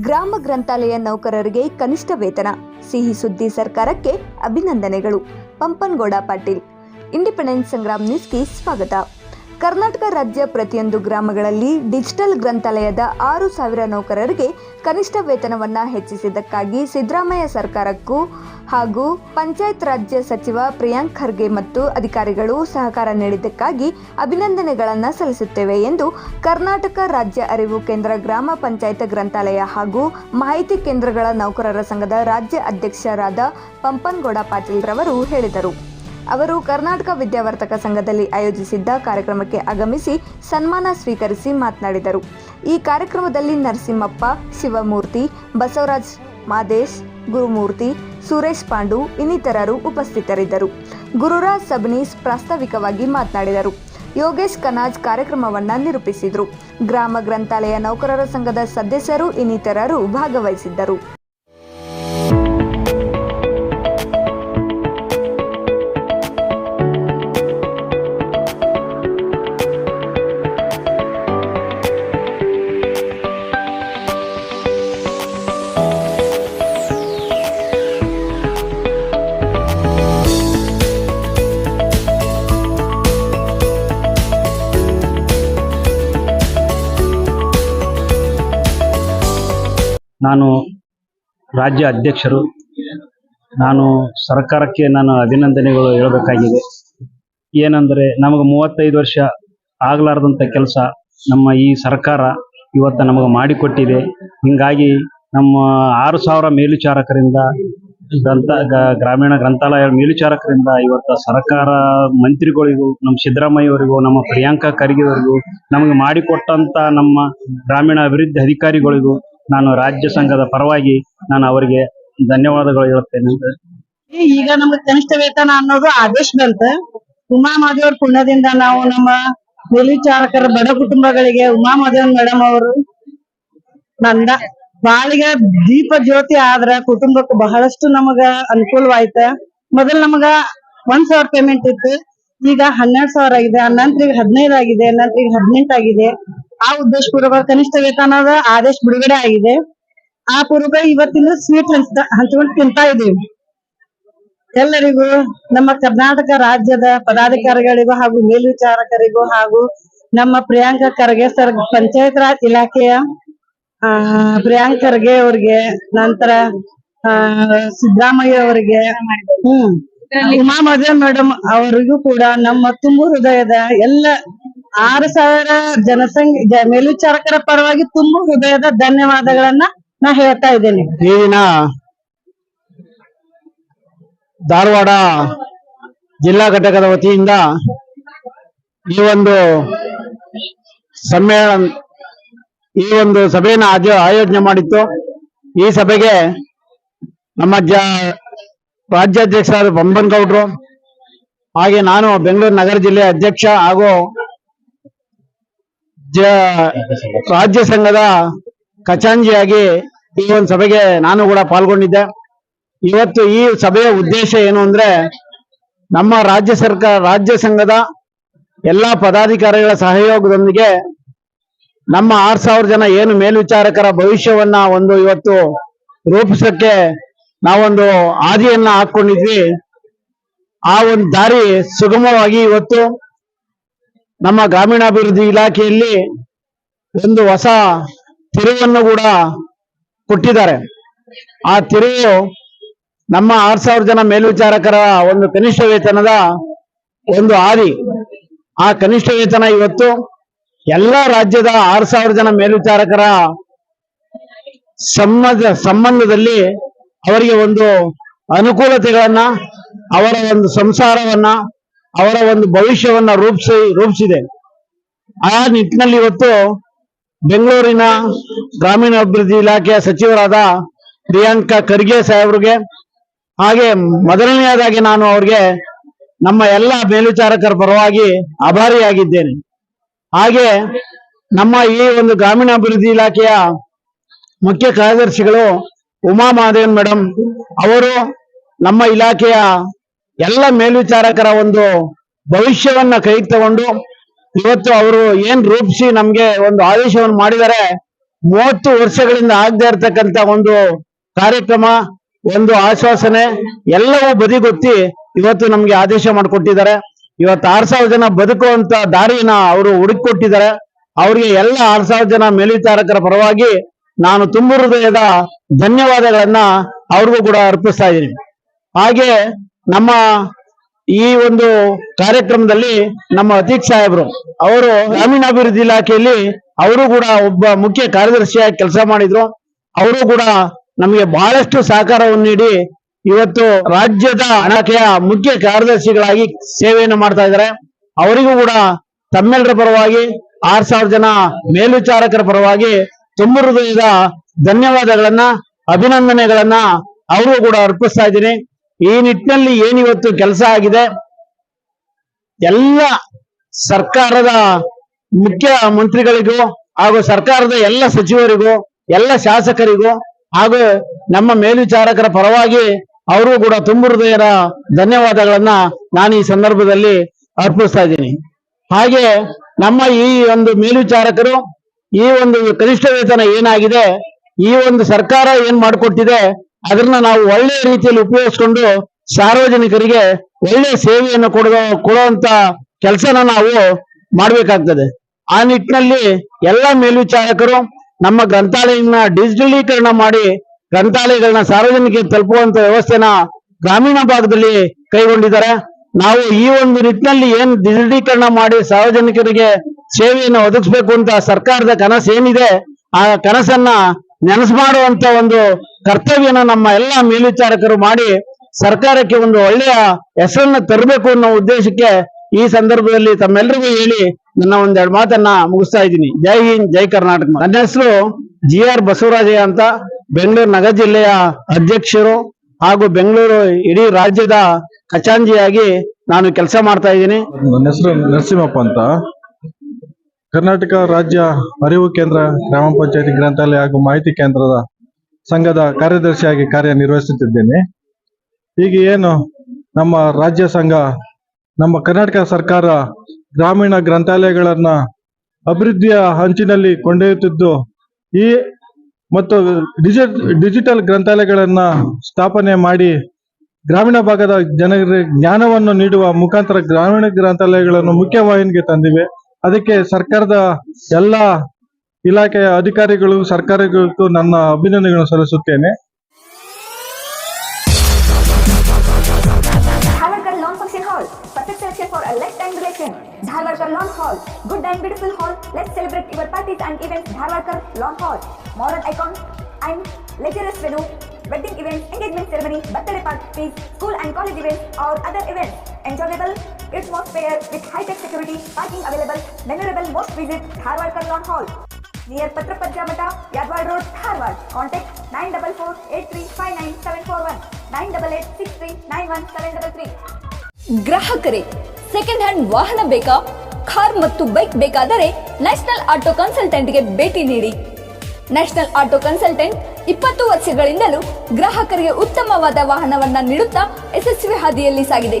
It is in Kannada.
ಗ್ರಾಮ ಗ್ರಂಥಾಲಯ ನೌಕರರಿಗೆ ಕನಿಷ್ಠ ವೇತನ. ಸಿಹಿ ಸುದ್ದಿ ಸರ್ಕಾರಕ್ಕೆ ಅಭಿನಂದನೆಗಳು. ಪಂಪನ್ಗೌಡ ಪಾಟೀಲ್. ಇಂಡಿಪೆಂಡೆನ್ಸ್ ಸಂಗ್ರಾಮ್ ನ್ಯೂಸ್ಗೆ ಸ್ವಾಗತ. ಕರ್ನಾಟಕ ರಾಜ್ಯ ಪ್ರತಿಯೊಂದು ಗ್ರಾಮಗಳಲ್ಲಿ ಡಿಜಿಟಲ್ ಗ್ರಂಥಾಲಯದ ಆರು ಸಾವಿರ ನೌಕರರಿಗೆ ಕನಿಷ್ಠ ವೇತನವನ್ನು ಹೆಚ್ಚಿಸಿದ್ದಕ್ಕಾಗಿ ಸಿದ್ದರಾಮಯ್ಯ ಸರ್ಕಾರಕ್ಕೂ ಹಾಗೂ ಪಂಚಾಯತ್ ರಾಜ್ಯ ಸಚಿವ ಪ್ರಿಯಾಂಕ್ ಖರ್ಗೆ ಮತ್ತು ಅಧಿಕಾರಿಗಳು ಸಹಕಾರ ನೀಡಿದ್ದಕ್ಕಾಗಿ ಅಭಿನಂದನೆಗಳನ್ನು ಸಲ್ಲಿಸುತ್ತೇವೆ ಎಂದು ಕರ್ನಾಟಕ ರಾಜ್ಯ ಅರಿವು ಕೇಂದ್ರ ಗ್ರಾಮ ಪಂಚಾಯತ್ ಗ್ರಂಥಾಲಯ ಹಾಗೂ ಮಾಹಿತಿ ಕೇಂದ್ರಗಳ ನೌಕರರ ಸಂಘದ ರಾಜ್ಯ ಅಧ್ಯಕ್ಷರಾದ ಪಂಪನ್ಗೌಡ ಪಾಟೀಲ್ ರವರು ಹೇಳಿದರು. ಅವರು ಕರ್ನಾಟಕ ವಿದ್ಯಾವರ್ತಕ ಸಂಘದಲ್ಲಿ ಆಯೋಜಿಸಿದ್ದ ಕಾರ್ಯಕ್ರಮಕ್ಕೆ ಆಗಮಿಸಿ ಸನ್ಮಾನ ಸ್ವೀಕರಿಸಿ ಮಾತನಾಡಿದರು. ಈ ಕಾರ್ಯಕ್ರಮದಲ್ಲಿ ನರಸಿಂಹಪ್ಪ, ಶಿವಮೂರ್ತಿ, ಬಸವರಾಜ್ ಮಾದೇಶ್, ಗುರುಮೂರ್ತಿ, ಸುರೇಶ್ ಪಾಂಡು ಇನ್ನಿತರರು ಉಪಸ್ಥಿತರಿದ್ದರು. ಗುರುರಾಜ್ ಸಬ್ನೀಸ್ ಪ್ರಾಸ್ತಾವಿಕವಾಗಿ ಮಾತನಾಡಿದರು. ಯೋಗೇಶ್ ಕನಾಜ್ ಕಾರ್ಯಕ್ರಮವನ್ನು ನಿರೂಪಿಸಿದರು. ಗ್ರಾಮ ಗ್ರಂಥಾಲಯ ನೌಕರರ ಸಂಘದ ಸದಸ್ಯರು ಇನ್ನಿತರರು ಭಾಗವಹಿಸಿದ್ದರು. ನಾನು ರಾಜ್ಯ ಅಧ್ಯಕ್ಷರು. ನಾನು ಸರ್ಕಾರಕ್ಕೆ ನಾನು ಅಭಿನಂದನೆಗಳು ಹೇಳಬೇಕಾಗಿದೆ. ಏನಂದರೆ ನಮಗೆ ಮೂವತ್ತೈದು ವರ್ಷ ಆಗಲಾರ್ದಂಥ ಕೆಲಸ ನಮ್ಮ ಈ ಸರ್ಕಾರ ಇವತ್ತು ನಮಗೆ ಮಾಡಿಕೊಟ್ಟಿದೆ. ಹಿಂಗಾಗಿ ನಮ್ಮ ಆರು ಸಾವಿರ ಮೇಲ್ವಿಚಾರಕರಿಂದ ಗ್ರಂಥ ಗ್ರಾಮೀಣ ಗ್ರಂಥಾಲಯ ಮೇಲ್ವಿಚಾರಕರಿಂದ ಇವತ್ತು ಸರ್ಕಾರ ಮಂತ್ರಿಗಳಿಗೂ ನಮ್ಮ ಸಿದ್ದರಾಮಯ್ಯ ಅವರಿಗೂ ನಮ್ಮ ಪ್ರಿಯಾಂಕಾ ಖರ್ಗೆ ಅವರಿಗೂ ನಮಗೆ ಮಾಡಿಕೊಟ್ಟಂತ ನಮ್ಮ ಗ್ರಾಮೀಣ ಅಭಿವೃದ್ಧಿ ಅಧಿಕಾರಿಗಳಿಗೂ ನಾನು ರಾಜ್ಯ ಸಂಘದ ಪರವಾಗಿ ನಾನು ಅವರಿಗೆ ಧನ್ಯವಾದಗಳು ಹೇಳುತ್ತೇನೆ. ಈಗ ನಮ್ಗೆ ಕನಿಷ್ಠ ವೇತನ ಅನ್ನೋದು ಆದೇಶ ಬಂತ. ಉಮಾ ಮಾದೇವರ ಪುಣ್ಯದಿಂದ ನಾವು ನಮ್ಮ ಮೇಲ್ವಿಚಾರಕರ ಬಡ ಕುಟುಂಬಗಳಿಗೆ ಉಮಾ ಮಾದೇವ್ ಮೇಡಮ್ ಅವರು ನಂದ ಬಾಳಿಗೆ ದೀಪ ಜ್ಯೋತಿ ಆದ್ರ ಕುಟುಂಬಕ್ಕೆ ಬಹಳಷ್ಟು ನಮಗ ಅನುಕೂಲವಾಯ್ತ. ಮೊದಲ್ ನಮಗ ಒಂದ್ ಸಾವಿರ ಪೇಮೆಂಟ್ ಇತ್ತು. ಈಗ ಹನ್ನೆರಡು ಸಾವಿರ ಆಗಿದೆ ನಂತರ ಈಗ ಹದಿನೈದು ಆಗಿದೆ ನಂತರ ಈಗ ಹದಿನೆಂಟು ಆಗಿದೆ. ಆ ಉದ್ದೇಶ ಪೂರ್ವಕ ಕನಿಷ್ಠ ವೇತನದ ಆದೇಶ ಬಿಡುಗಡೆ ಆಗಿದೆ. ಆ ಪೂರ್ವಕ ಇವತ್ತಿನ ಸ್ವೀಟ್ ಹಂಚ್ಕೊಂಡು ತಿಂತಾ ಇದ್ದೀವಿ. ಎಲ್ಲರಿಗೂ, ನಮ್ಮ ಕರ್ನಾಟಕ ರಾಜ್ಯದ ಪದಾಧಿಕಾರಿಗಳಿಗೂ ಹಾಗೂ ಮೇಲ್ವಿಚಾರಕರಿಗೂ ಹಾಗೂ ನಮ್ಮ ಪ್ರಿಯಾಂಕ ಖರ್ಗೆ ಸರ್ ಪಂಚಾಯತ್ ರಾಜ್ ಇಲಾಖೆಯ, ಆ, ಪ್ರಿಯಾಂಕ ಖರ್ಗೆ ಅವ್ರಿಗೆ ನಂತರ, ಆ, ಸಿದ್ದರಾಮಯ್ಯ ಅವರಿಗೆ, ಹ್ಮ್, ಉಮಾ ಮದುವೆ ಮೇಡಮ್ ಅವರಿಗೂ ಕೂಡ ನಮ್ಮ ತುಂಬು ಹೃದಯದ ಎಲ್ಲ ಆರು ಸಾವಿರ ಜನಸಂಖ್ಯೆ ಮೇಲ್ವಿಚಾರಕರ ಪರವಾಗಿ ತುಂಬಾ ಹೃದಯದ ಧನ್ಯವಾದಗಳನ್ನ ನಾ ಹೇಳ್ತಾ ಇದ್ದೇನೆ. ಈ ದಿನ ಧಾರವಾಡ ಜಿಲ್ಲಾ ಘಟಕದ ವತಿಯಿಂದ ಈ ಒಂದು ಸಮ್ಮೇಳನ, ಈ ಒಂದು ಸಭೆಯನ್ನು ಆಯೋಜನೆ ಮಾಡಿತ್ತು. ಈ ಸಭೆಗೆ ನಮ್ಮ ಜ, ರಾಜ್ಯಾಧ್ಯಕ್ಷರಾದ ಬಂಬನ್ ಗೌಡ್ರು, ಹಾಗೆ ನಾನು ಬೆಂಗಳೂರು ನಗರ ಜಿಲ್ಲೆಯ ಅಧ್ಯಕ್ಷ ಹಾಗೂ ಜ ರಾಜ್ಯ ಸಂಘದ ಖಚಾಂಜಿಯಾಗಿ ಈ ಒಂದು ಸಭೆಗೆ ನಾನು ಕೂಡ ಪಾಲ್ಗೊಂಡಿದ್ದೆ. ಇವತ್ತು ಈ ಸಭೆಯ ಉದ್ದೇಶ ಏನು ಅಂದ್ರೆ ನಮ್ಮ ರಾಜ್ಯ ಸರ್ಕಾರ, ರಾಜ್ಯ ಸಂಘದ ಎಲ್ಲಾ ಪದಾಧಿಕಾರಿಗಳ ಸಹಯೋಗದೊಂದಿಗೆ ನಮ್ಮ ಆರ್ ಸಾವಿರ ಜನ ಏನು ಮೇಲ್ವಿಚಾರಕರ ಭವಿಷ್ಯವನ್ನ ಒಂದು ಇವತ್ತು ರೂಪಿಸಕ್ಕೆ ನಾವೊಂದು ಹಾದಿಯನ್ನ ಹಾಕೊಂಡಿದ್ವಿ ಆ ಒಂದು ದಾರಿ ಸುಗಮವಾಗಿ ಇವತ್ತು ನಮ್ಮ ಗ್ರಾಮೀಣಾಭಿವೃದ್ಧಿ ಇಲಾಖೆಯಲ್ಲಿ ಒಂದು ಹೊಸ ತಿರುವನ್ನು ಕೂಡ ಕೊಟ್ಟಿದ್ದಾರೆ. ಆ ತಿರುವು ನಮ್ಮ ಆರ್ ಸಾವಿರ ಜನ ಮೇಲ್ವಿಚಾರಕರ ಒಂದು ಕನಿಷ್ಠ ವೇತನದ ಒಂದು ಹಾದಿ. ಆ ಕನಿಷ್ಠ ವೇತನ ಇವತ್ತು ಎಲ್ಲ ರಾಜ್ಯದ ಆರ್ ಸಾವಿರ ಜನ ಮೇಲ್ವಿಚಾರಕರ ಸಂಬಂಧ, ಸಂಬಂಧದಲ್ಲಿ ಅವರಿಗೆ ಒಂದು ಅನುಕೂಲತೆಗಳನ್ನ, ಅವರ ಒಂದು ಸಂಸಾರವನ್ನ ಅವರ ಒಂದು ಭವಿಷ್ಯವನ್ನ ರೂಪಿಸಿ, ರೂಪಿಸಿದೆ. ಆ ನಿಟ್ಟಿನಲ್ಲಿ ಇವತ್ತು ಬೆಂಗಳೂರಿನ ಗ್ರಾಮೀಣಾಭಿವೃದ್ಧಿ ಇಲಾಖೆಯ ಸಚಿವರಾದ ಪ್ರಿಯಾಂಕಾ ಖರ್ಗೆ ಸಾಹೇಬ್ರಿಗೆ ಹಾಗೆ ಮೊದಲನೆಯದಾಗಿ ನಾನು ಅವ್ರಿಗೆ ನಮ್ಮ ಎಲ್ಲ ಮೇಲ್ವಿಚಾರಕರ ಪರವಾಗಿ ಆಭಾರಿಯಾಗಿದ್ದೇನೆ. ಹಾಗೆ ನಮ್ಮ ಈ ಒಂದು ಗ್ರಾಮೀಣಾಭಿವೃದ್ಧಿ ಇಲಾಖೆಯ ಮುಖ್ಯ ಕಾರ್ಯದರ್ಶಿಗಳು ಉಮಾ ಮಹಾದೇವನ್ ಮೇಡಮ್ ಅವರು ನಮ್ಮ ಇಲಾಖೆಯ ಎಲ್ಲ ಮೇಲ್ವಿಚಾರಕರ ಒಂದು ಭವಿಷ್ಯವನ್ನ ಕೈಗೆ ತಗೊಂಡು ಇವತ್ತು ಅವರು ಏನ್ ರೂಪಿಸಿ ನಮ್ಗೆ ಒಂದು ಆದೇಶವನ್ನು ಮಾಡಿದರೆ ಮೂವತ್ತು ವರ್ಷಗಳಿಂದ ಆಗದೆ ಇರತಕ್ಕಂತ ಒಂದು ಕಾರ್ಯಕ್ರಮ, ಒಂದು ಆಶ್ವಾಸನೆ, ಎಲ್ಲವೂ ಬದಿಗೊತ್ತಿ ಇವತ್ತು ನಮ್ಗೆ ಆದೇಶ ಮಾಡಿಕೊಟ್ಟಿದ್ದಾರೆ. ಇವತ್ತು ಆರ್ ಸಾವಿರ ಜನ ಬದುಕುವಂತ ದಾರಿನ ಅವರು ಹುಡುಕಿಕೊಟ್ಟಿದ್ದಾರೆ. ಅವರಿಗೆ ಎಲ್ಲ ಆರ್ ಸಾವಿರ ಜನ ಮೇಲ್ವಿಚಾರಕರ ಪರವಾಗಿ ನಾನು ತುಂಬು ಹೃದಯದ ಧನ್ಯವಾದಗಳನ್ನ ಅವ್ರಿಗೂ ಕೂಡ ಅರ್ಪಿಸ್ತಾ ಇದ್ದೀನಿ. ಹಾಗೆ ನಮ್ಮ ಈ ಒಂದು ಕಾರ್ಯಕ್ರಮದಲ್ಲಿ ನಮ್ಮ ಅತೀಕ್ ಸಾಹೇಬ್ರು, ಅವರು ಗ್ರಾಮೀಣಾಭಿವೃದ್ಧಿ ಇಲಾಖೆಯಲ್ಲಿ ಅವರು ಕೂಡ ಒಬ್ಬ ಮುಖ್ಯ ಕಾರ್ಯದರ್ಶಿಯಾಗಿ ಕೆಲಸ ಮಾಡಿದ್ರು. ಅವರು ಕೂಡ ನಮಗೆ ಬಹಳಷ್ಟು ಸಹಕಾರವನ್ನು ನೀಡಿ ಇವತ್ತು ರಾಜ್ಯದ ಇಲಾಖೆಯ ಮುಖ್ಯ ಕಾರ್ಯದರ್ಶಿಗಳಾಗಿ ಸೇವೆಯನ್ನು ಮಾಡ್ತಾ ಇದ್ದಾರೆ. ಅವರಿಗೂ ಕೂಡ ತಮ್ಮೆಲ್ಲರ ಪರವಾಗಿ, ಆರ್ ಸಾವಿರ ಜನ ಮೇಲ್ವಿಚಾರಕರ ಪರವಾಗಿ ತುಂಬ ಹೃದಯದ ಧನ್ಯವಾದಗಳನ್ನ, ಅಭಿನಂದನೆಗಳನ್ನ ಅವರು ಕೂಡ ಅರ್ಪಿಸ್ತಾ ಇದ್ದೀನಿ. ಈ ನಿಟ್ಟಿನಲ್ಲಿ ಏನಿವತ್ತು ಕೆಲಸ ಆಗಿದೆ? ಎಲ್ಲ ಸರ್ಕಾರದ ಮುಖ್ಯ ಮಂತ್ರಿಗಳಿಗೂ ಹಾಗೂ ಸರ್ಕಾರದ ಎಲ್ಲ ಸಚಿವರಿಗೂ, ಎಲ್ಲ ಶಾಸಕರಿಗೂ ಹಾಗೂ ನಮ್ಮ ಮೇಲ್ವಿಚಾರಕರ ಪರವಾಗಿ ಅವರು ಕೂಡ ತುಂಬು ಹೃದಯದ ಧನ್ಯವಾದಗಳನ್ನ ನಾನು ಈ ಸಂದರ್ಭದಲ್ಲಿ ಅರ್ಪಿಸ್ತಾ ಇದ್ದೀನಿ. ಹಾಗೆ ನಮ್ಮ ಈ ಒಂದು ಮೇಲ್ವಿಚಾರಕರು, ಈ ಒಂದು ಕನಿಷ್ಠ ವೇತನ ಏನಾಗಿದೆ? ಈ ಒಂದು ಸರ್ಕಾರ ಏನ್ ಮಾಡಿಕೊಟ್ಟಿದೆ? ಅದನ್ನ ನಾವು ಒಳ್ಳೆಯ ರೀತಿಯಲ್ಲಿ ಉಪಯೋಗಿಸ್ಕೊಂಡು ಸಾರ್ವಜನಿಕರಿಗೆ ಒಳ್ಳೆ ಸೇವೆಯನ್ನು ಕೊಡುವ ಕೊಡುವಂತ ಕೆಲಸನ ನಾವು ಮಾಡಬೇಕಾಗ್ತದೆ. ಆ ನಿಟ್ಟಿನಲ್ಲಿ ಎಲ್ಲ ಮೇಲ್ವಿಚಾರಕರು ನಮ್ಮ ಗ್ರಂಥಾಲಯನ ಡಿಜಿಟಲೀಕರಣ ಮಾಡಿ ಗ್ರಂಥಾಲಯಗಳನ್ನ ಸಾರ್ವಜನಿಕರಿಗೆ ತಲುಪುವಂತ ವ್ಯವಸ್ಥೆನ ಗ್ರಾಮೀಣ ಭಾಗದಲ್ಲಿ ಕೈಗೊಂಡಿದ್ದಾರೆ. ನಾವು ಈ ಒಂದು ನಿಟ್ಟಿನಲ್ಲಿ ಏನ್ ಡಿಜಿಟಲೀಕರಣ ಮಾಡಿ ಸಾರ್ವಜನಿಕರಿಗೆ ಸೇವೆಯನ್ನು ಒದಗಿಸ್ಬೇಕು ಅಂತ ಸರ್ಕಾರದ ಕನಸು ಏನಿದೆ ಆ ಕನಸನ್ನ ನೆನಸು ಮಾಡುವಂತ ಒಂದು ಕರ್ತವ್ಯನ ನಮ್ಮ ಎಲ್ಲ ಮೇಲ್ವಿಚಾರಕರು ಮಾಡಿ ಸರ್ಕಾರಕ್ಕೆ ಒಂದು ಒಳ್ಳೆಯ ಹೆಸರನ್ನ ತರಬೇಕು ಅನ್ನೋ ಉದ್ದೇಶಕ್ಕೆ ಈ ಸಂದರ್ಭದಲ್ಲಿ ತಮ್ಮೆಲ್ಲರಿಗೂ ಹೇಳಿ ನನ್ನ ಒಂದೆರಡು ಮಾತನ್ನ ಮುಗಿಸ್ತಾ ಇದ್ದೀನಿ. ಜೈ ಹಿಂದ್, ಜೈ ಕರ್ನಾಟಕ. ನನ್ನ ಹೆಸರು ಜಿ ಆರ್ ಬಸವರಾಜಯ್ಯ ಅಂತ ಬೆಂಗಳೂರು ನಗರ ಜಿಲ್ಲೆಯ ಅಧ್ಯಕ್ಷರು ಹಾಗೂ ಬೆಂಗಳೂರು ಇಡೀ ರಾಜ್ಯದ ಖಚಾಂಜಿಯಾಗಿ ನಾನು ಕೆಲಸ ಮಾಡ್ತಾ ಇದ್ದೀನಿ. ನನ್ನ ಹೆಸರು ನರಸಿಂಹಪ್ಪ ಅಂತ. ಕರ್ನಾಟಕ ರಾಜ್ಯ ಅರಿವು ಕೇಂದ್ರ ಗ್ರಾಮ ಪಂಚಾಯತಿ ಗ್ರಂಥಾಲಯ ಹಾಗೂ ಮಾಹಿತಿ ಕೇಂದ್ರದ ಸಂಘದ ಕಾರ್ಯದರ್ಶಿಯಾಗಿ ಕಾರ್ಯನಿರ್ವಹಿಸುತ್ತಿದ್ದೇನೆ. ಈಗ ಏನು ನಮ್ಮ ರಾಜ್ಯ ಸಂಘ, ನಮ್ಮ ಕರ್ನಾಟಕ ಸರ್ಕಾರ ಗ್ರಾಮೀಣ ಗ್ರಂಥಾಲಯಗಳನ್ನ ಅಭಿವೃದ್ಧಿಯ ಹಂಚಿನಲ್ಲಿ ಕೊಂಡೊಯ್ಯುತ್ತಿದ್ದು, ಈ ಮತ್ತು ಡಿಜಿ, ಡಿಜಿಟಲ್ ಗ್ರಂಥಾಲಯಗಳನ್ನ ಸ್ಥಾಪನೆ ಮಾಡಿ ಗ್ರಾಮೀಣ ಭಾಗದ ಜನರಿಗೆ ಜ್ಞಾನವನ್ನು ನೀಡುವ ಮುಖಾಂತರ ಗ್ರಾಮೀಣ ಗ್ರಂಥಾಲಯಗಳನ್ನು ಮುಖ್ಯವಾಹಿನಿಗೆ ತಂದಿವೆ. ಅದಕ್ಕೆ ಸರ್ಕಾರದ ಎಲ್ಲ ಇಲಾಖೆಯ ಅಧಿಕಾರಿಗಳು ಸರ್ಕಾರಗಳಿಗೂ ನನ್ನ ಅಭಿನಂದನೆಗಳನ್ನು ಸಲ್ಲಿಸುತ್ತೇನೆ Dharwarkar Lawn Hall. Good and beautiful hall. Let's celebrate your parties and events. Wedding events, engagement ceremony, birthday parties, school and college events or other events. Enjoyable atmosphere with high-tech security, parking available. Memorable most visit Harvard Kalon Hall. Near Patra Mata, Yadwad Road, Harvard. Contact 944-8359-741, 988-6391-733. ಗ್ರಾಹಕರೇ ಸೆಕೆಂಡ್ ಹ್ಯಾಂಡ್ ವಾಹನ ಬೇಕಾ ಕಾರ್ ಮತ್ತು ಬೈಕ್ ಬೇಕಾದರೆ ನ್ಯಾಷನಲ್ ಆಟೋ ಕನ್ಸಲ್ಟೆಂಟ್ಗೆ ಭೇಟಿ ನೀಡಿ ನ್ಯಾಷನಲ್ ಆಟೋ ಕನ್ಸಲ್ಟೆಂಟ್ ಇಪ್ಪತ್ತು ವರ್ಷಗಳಿಂದಲೂ ಗ್ರಾಹಕರಿಗೆ ಉತ್ತಮವಾದ ವಾಹನವನ್ನ ನೀಡುತ್ತಾ ಯಶಸ್ವಿ ಹಾದಿಯಲ್ಲಿ ಸಾಗಿದೆ